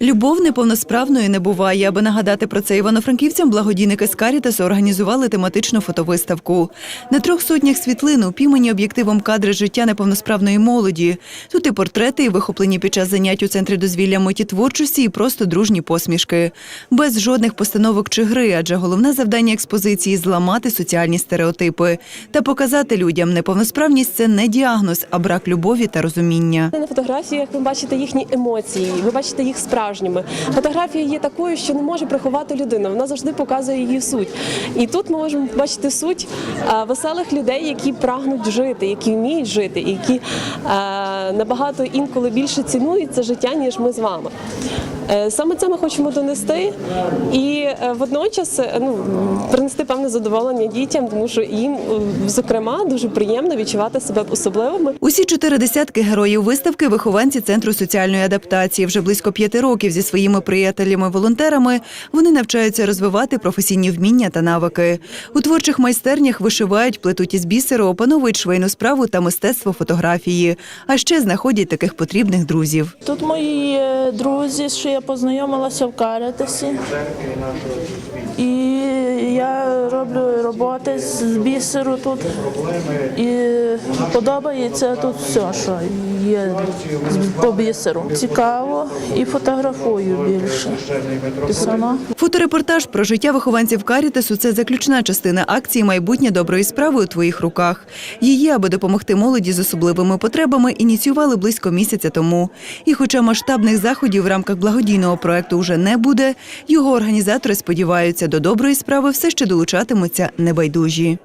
Любов неповносправною не буває. Аби нагадати про це івано-франківцям, благодійники з Карітасу організували тематичну фотовиставку. На трьох сотнях світлин упіймані об'єктивом кадри життя неповносправної молоді. Тут і портрети, і вихоплені під час занять у центрі дозвілля миті творчості, і просто дружні посмішки. Без жодних постановок чи гри, адже головне завдання експозиції зламати соціальні стереотипи та показати людям, неповносправність це не діагноз, а брак любові та розуміння. На фотографіях ви бачите їхні емоції, ви бачите їх справжніми. Фотографія є такою, що не може приховати людина. Вона завжди показує її суть. І тут ми можемо бачити суть веселих людей, які прагнуть жити, які вміють жити, які набагато інколи більше цінують це життя, ніж ми з вами. Е, Саме це ми хочемо донести і е, водночас е, ну, принести певне задоволення дітям, тому що їм, зокрема, дуже приємно відчувати себе особливими. Усі чотири десятки героїв виставки вихованці центру соціальної адаптації. Вже близько п'яти років зі своїми приятелями-волонтерами вони навчаються розвивати професійні вміння та навики. У творчих майстернях вишивають, плетуть із бісеру, опановують швейну справу та мистецтво фотографії. А ще знаходять таких потрібних друзів. Тут мої е, друзі, що я познайомилася в Каритасі. І я роблю роботи з бісеру тут. І подобається тут все, що є по бісеру. Цікаво і фотографую більше. І сама. Фоторепортаж про життя вихованців Карітасу це заключна частина акції Майбутнє доброї справи у твоїх руках. Її, аби допомогти молоді з особливими потребами, ініціювали близько місяця тому. І хоча масштабних заходів в рамках благодійного проекту вже не буде, його організатори сподіваються, до доброї справи все ще долучатимуться небайдужі.